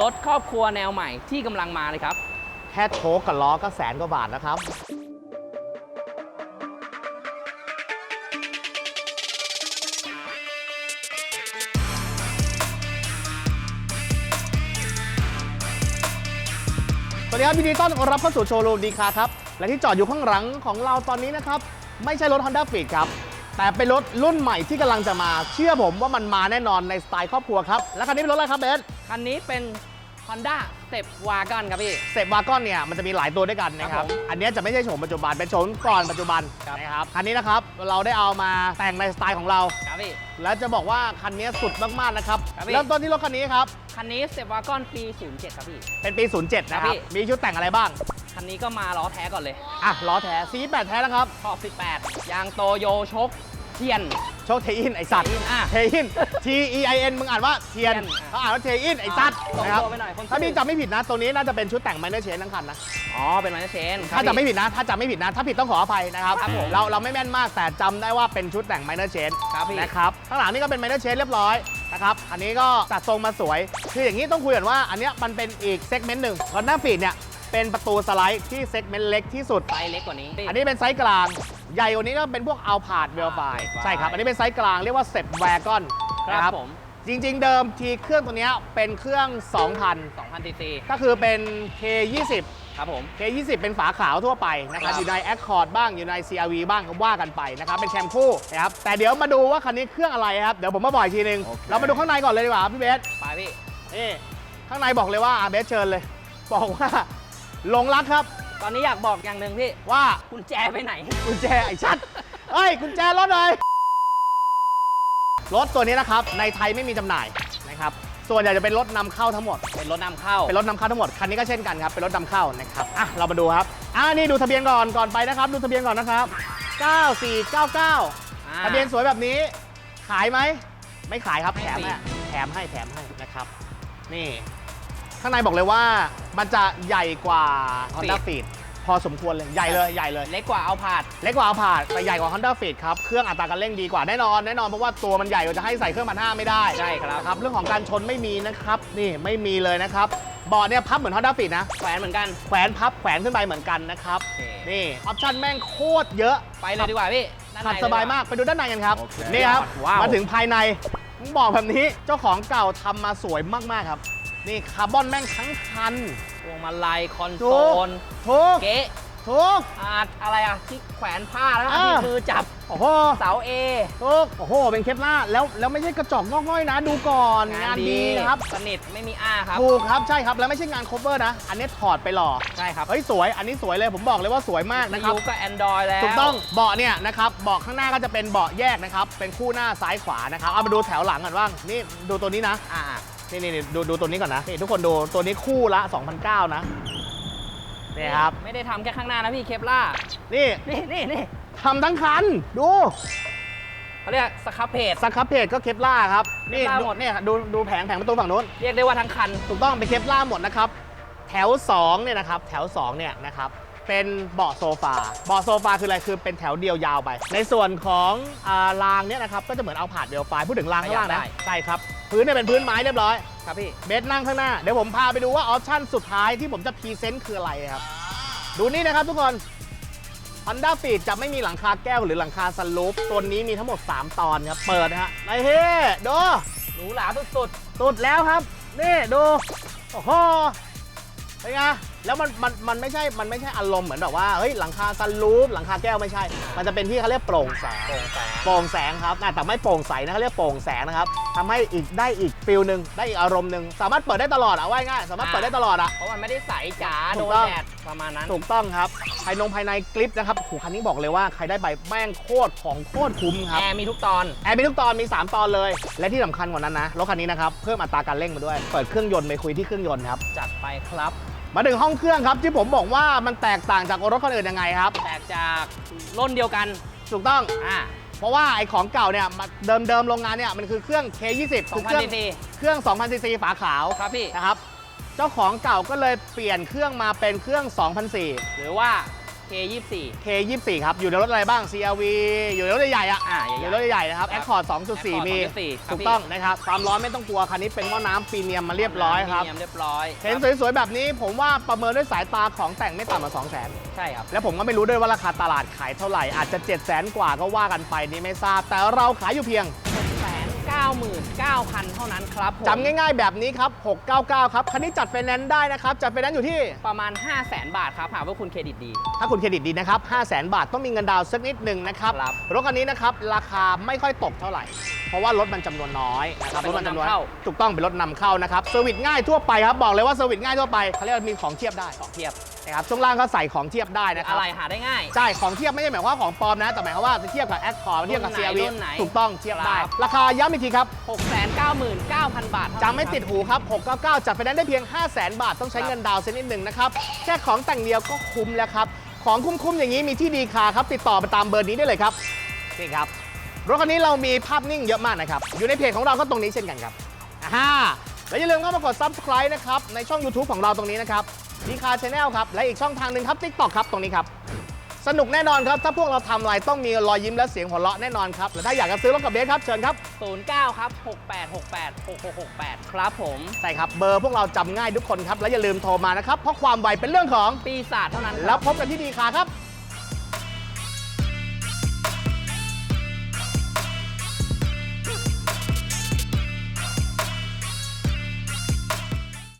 รถครอบครัวแนวใหม่ที่กำลังมาเลยครับ แค่โชคกับล้อก็แสนกว่าบาทแล้วครับ สวัสดีครับยินดีต้อนรับเข้าสู่โชว์รูมดีคาครับ และที่จอดอยู่ข้างหลังของเราตอนนี้นะครับ ไม่ใช่รถ Honda Fit ครับ แต่เป็นรถรุ่นใหม่ที่กำลังจะมา เชื่อผมว่ามันมาแน่นอนในสไตล์ครอบครัวครับ และคันนี้เป็นรถอะไรครับเบส คันนี้เป็น Honda Step Wagon ครับพี่ เซฟวากอนเนี่ยมันจะมีหลายตัวด้วยกันนะคครัรับบ ผมอันเนี้ยจะไม่ใช่โฉมปัจจุบัน เป็นโฉมก่อนปัจจุบันครับ นะครับ คันนี้นะครับเราได้เอามาแต่งในสไตล์ของเรา ครับพี่ และจะบอกว่าคันนี้สุดมากๆนะครับ ครับพี่ เริ่มต้นที่รถคันนี้ครับ คันนี้ Step Wagon ปี 07 ครับพี่ เป็นปี 07 นะคครัรับบ พี่ มีชุดแต่งอะไรบ้าง คันนี้ก็มาล้อแท้ก่อนเลยอะล้อแท้สี8แท้แล้วครับ ขอบ18 ยางโตโยชกเทียน โชคเทอินไอสัตว์เทอินอะเทอิน T E I N มึงอ่านว่าเทียนเทียนเขาอ่านว่าเทอินไอสัตว์ส่งนะครับตัวไปหน่อยคนถ้าพี่ซื้อจำไม่ผิดนะตัวนี้น่าจะเป็นชุดแต่งไมเนอร์เชนทั้งคันนะอ๋อเป็นมันเชนถ้าจำไม่ผิดนะ ถ้าจำไม่ผิดนะ ถ้าผิดต้องขออภัยนะครับครับผมเราเราไม่แม่นมากแต่จำได้ว่าเป็นชุดแต่งไมเนอร์เชนครับพี่นะครับข้างหลังนี่ก็เป็นไมเนอร์เชนเรียบร้อยนะครับ อันนี้ก็จัดทรงมาสวย คืออย่างนี้ต้องคุยกันว่า อันเนี้ยมันเป็นอีกเซกเมนต์หนึ่งคอนด้าฟีดเนี่ยเป็นประตูสไลด์ที่เซกเมนต์เล็กที่สุดไซส์เล็กกว่านี้ อันนี้เป็นไซส์กลาง ใหญ่กว่านี้ก็เป็นพวกเอาผาดเวลไฟ Alphard ใช่ครับ อันนี้เป็นไซส์กลางเรียกว่าเซปแวกอนคนะรับครับผมจริง ๆ เดิมทีเครื่องตัวเนี้ยเป็นเครื่อง 2,000 2,000ซีซีก็คือเป็น K20 ครับผม K20 เป็นฝาขาวทั่วไปนะครับครับอยู่ใน Accord บ้างอยู่ใน CRV บ้างก็ว่ากันไปนะครับเป็นแชมพูนะครับแต่เดี๋ยวมาดูว่าคันนี้เครื่องอะไรครับ เดี๋ยวผมมาบอกอีกทีนึงโอเคเรามาดูข้างในก่อนเลยดีกว่าครับพี่เบสไปพี่นี่ข้างในบอกเลยว่าอาเบสเชิญเลย บอกว่าหลงรักครับ ตอนนี้อยากบอกอย่างหนึ่งพี่ว่ากุญแจไปไหน กุญแจไอ้ชัดเฮ้ยกุญแจรถเลยรถตัวนี้นะครับในไทยไม่มีจำหน่ายนะครับส่วนใหญ่จะเป็นรถนำเข้าทั้งหมด เป็นรถนำเข้า เป็นรถนำเข้าทั้งหมดคันนี้ก็เช่นกันครับเป็นรถนำเข้านะครับอะเรามาดูครับอ่านี่ดูทะเบียนก่อนก่อนไปนะครับ ดูทะเบียนก่อนนะครับ 9499 อ่า ทะเบียนสวยแบบนี้ ขายไหม ไม่ขายครับไม่แถมฟรีให้แถมให้แถมให้นะครับ นี่ ข้างในบอกเลยว่า มันจะใหญ่กว่า Honda Fit พอสมควรเลยใหญ่เลยใหญ่เลย เล็กกว่าเอาผาด เล็กกว่าเอาผาดแต่ใหญ่กว่า Honda Fit ครับ เครื่องอัตราการเร่งดีกว่าแน่นอนแน่นอนเพราะว่าตัวมันใหญ่กว่าจะให้ใส่เครื่องพันห้าไม่ได้ใช่ครับนะครับเรื่องของการชนไม่มีนะครับนี่ไม่มีเลยนะครับเบาะเนี่ยพับเหมือน Honda Fit นะ แขวนเหมือนกัน แขวนพับแขวนขึ้นไปเหมือนกันนะครับโอเค นี่ออปชั่นแม่งโคตรเยอะไปเลยดีกว่าพี่ด้นในขับสบายมากไปดูด้านในกันครับโอเคนี่ครับว้าว มาถึงภายในต้องบอกแบบนี้เจ้าของเก่าทำมาสวยมากๆครับ นี่คาร์บอนแม่งทั้งคันพวงมาลัยคอนโซถูกลทุกเก๊ะทุกอาดอะไรอะที่แขวนผ้าแล้วอ่าที่มือจับโอ้โหเสาเอทุกโอ้โห เป็นเคปล่าร์แล้วแล้วไม่ใช่กระจอกงอกง่อยนะ ดูก่อนงานดีนะครับสนิทไม่มีอ้าครับถูกครับใช่ครับแล้วไม่ใช่งานโคเวอร์นะ อันนี้ถอดไปหล่อใช่ครับเฮ้ยสวยอันนี้สวยเลยผมบอกเลยว่าสวยมากนะครับยูก็ Android แล้วถูกต้องเบาะเนี่ยนะครับเบาะข้างหน้าก็จะเป็นเบาะแยกนะครับเป็นคู่หน้าซ้ายขวานะครับเอามาดูแถวหลังก่อนว่างนี่ดูตัวนี้นะอ่า นี่นี่นี่ดูดูตัวนี้ก่อนนะนี่ทุกคนดูตัวนี้คู่ละ2,009นะนี่ครับ ไม่ได้ทำแค่ข้างหน้านะพี่เคปล่านี่นี่นี่นี่ทำทั้งคัน ดูเขาเรียกสครับเพจสครับเพจก็เคปล่าครับ นี่เคปลาร์ดูหมด เนี่ยดูดูแผงแผงประตูฝั่งนู้น เรียกได้ว่าทั้งคัน ถูกต้องเป็นเคปล่าหมดนะครับ แถว2เนี่ยนะครับ แถว2เนี่ยนะครับ เป็นเบาะโซฟา เบาะโซฟาคืออะไร คือเป็นแถวเดียวยาวไป ในส่วนของอ่ารางเนี่ยนะครับ ก็จะเหมือนเอาผาดเดียวไฟพูดถึงรางข้างล่างขยับนะได้ใช่ครับ พื้นเนี่ยเป็นพื้นไม้เรียบร้อย ครับพี่ เบสนั่งข้างหน้า เดี๋ยวผมพาไปดูว่าออปชั่นสุดท้ายที่ผมจะพรีเซนต์คืออะไรครับ ดูนี่นะครับทุกคน Honda Fit จะไม่มีหลังคาแก้วหรือหลังคาสลูปตัวนี้มีทั้งหมด 3 ตอนครับ เปิดนะฮะไอ้เฮ้ดูหรูหราสุดสุดแล้วครับ นี่ดู โอ้โหเป็นไง แล้วมันมันมันไม่ใช่ มันไม่ใช่อารมณ์เหมือนแบบว่า เฮ้ย หลังคาซันรูฟ หลังคาแก้วไม่ใช่ มันจะเป็นที่เขาเรียกโปร่งแสงๆโปร่งแสง โปร่งแสงครับน่าแต่ไม่โปร่งใสนะเขาเรียกโปร่งแสงนะครับทำให้อีกได้อีกฟิลหนึ่งได้อีกอารมณ์หนึ่งสามารถเปิดได้ตลอดอะว่าง่ายๆสามารถเปิดได้ตลอดอะเพราะมันไม่ได้ใสจ๋าถูโดกนต้อง แดดประมาณนั้น ถูกต้องครับภายนงภายในกลิปนะครับโอ้โหคันนี้บอกเลยว่าใครได้ไปแม่งโคตรของโคตรคุ้มครับ แอร์มีทุกตอน แอร์มีทุกตอนมี 3 ตอนเลย และที่สำคัญกว่านั้นนะรถคันนี้นะครับ เพิ่มอัตราการเร่งมาด้วย เปิดเครื่องยนต์ไปคุยที่เครื่องยนต์ครับ จัดไปครับ มาถึงห้องเครื่องครับที่ผมบอกว่ามันแตกต่างจากรถคันอื่นยังไงครับ แตกจากรุ่นเดียวกัน ถูกต้อง อ่า เพราะว่าไอ้ของเก่าเนี่ยเดิมเดิมๆโรงงานเนี่ยมันคือเครื่อง K20 คือเครื่2,000องซีซีเครื่อง 2,000ซีซีฝาขาวครับพี่ นะครับ เจ้าของเก่าก็เลยเปลี่ยนเครื่องมาเป็นเครื่อง 2,004หรือว่า K24 K24 ครับ อยู่ในรถอะไรบ้าง CRV อยู่ในรถใหญ่ๆอะอ่าใหญ่ๆอยู่ในรถใหญ่ๆนะครับ ครับ Accord 2.4 Accord มี 2.4ครับถูกต้องนะครับ ความร้อนไม่ต้องกลัว คันนี้เป็นหม้อน้ำพรีเมียมมาเรียบร้อยครับมีเนีมเรียบร้อยเห็นสวยๆ แบบนี้ผมว่าประเมินด้วยสายตาของแต่งไม่ต่ำกว่า2 0 0 0 0นใช่ครับ แล้วผมก็ไม่รู้ด้วยว่าราคาตลาดขายเท่าไหร่ อาจจะ 7 0 0 0 0 0 กว่าก็ว่ากันไปนี่ไม่ทราบ แต่เราขายอยู่เพียง 699,000 เท่านั้นครับผมจำง่ายๆแบบนี้ครับ 699 ครับ คันนี้จัดไฟแนนซ์ได้นะครับ จัดไฟแนนซ์อยู่ที่ ประมาณ 500,000บาทครับหากว่าคุณเครดิตดี ถ้าคุณเครดิตดีนะครับ 5 0 0 0 0 0บาทต้องมีเงินดาวน์สักนิดหนึ่งนะครับ ครับ รถคันนี้นะครับ ราคาไม่ค่อยตกเท่าไหร่ เพราะว่ารถมันจำนวนน้อยนะครับเป็นรถมัจำนวนนำเข้า ถูกต้องเป็นรถนำเข้านะครับเซอร์วิสง่ายทั่วไปครับ บอกเลยว่าเซอร์วิสง่ายทั่วไปเขาเรียกว่ามีของเทียบได้ของเทียบ นะครับช่วงล่างก็ใส่ของเทียบได้นะครัอะบไรหาได้ง่าย ใช่ของเทียบไม่ใช่หมายความว่าของปลอมนะ แต่หมายความว่าจะเทียบกับแอคคอร์เทียบกับรุ่นไหน CRV รุ่นไหนถูกต้องเทียบได้ ครับ ราคาย้ำอีกทีครับ699,000 บาทเท่านั้นจำไม่ติดหูครับ 699 จัดไฟแนนซ์ได้เพียง 5 0 0 0 0 0 บาทต้องใช้ครับเงินดาวน์สักนิดหนึ่งนะครับ แค่ของแต่งเดียวก็คุ้มแล้วครับ ของคุ้มๆอย่างนี้มีที่ดีคาครับติดต่อไปตามเบอร์นี้ได้เลยครับนี่ครับรถคันนี้เรามีภาพนิ่งเยอะมากนะครับอยู่ในเพจของเราก็ตรงนี้เช่นกันครับ อ่าแล้วอย่าลืมเข้ามากด subscribe นะครับ ในช่อง YouTube ของเราตรงนี้นะครับ ดีคาช n แนลครับ และอีกช่องทางหนึ่งครับ TikTok ครับตรงนี้ครับ สนุกแน่นอนครับ ถ้าพวกเราทำอะไรต้องมีรอยยิ้มและเสียงหัวเราะแน่นอนครับ และถ้าอยากจะซื้อรถกับเบสครับเชิญครับ 09 ครับ 6868 6668 ครับผม ใช่ครับ เบอร์พวกเราจำง่ายทุกคนครับ และอย่าลืมโทรมานะครับ เพราะความไวเป็นเรื่องของปีศาจเท่านั้นคแล้รัวบพบกันที่ดีคาครับ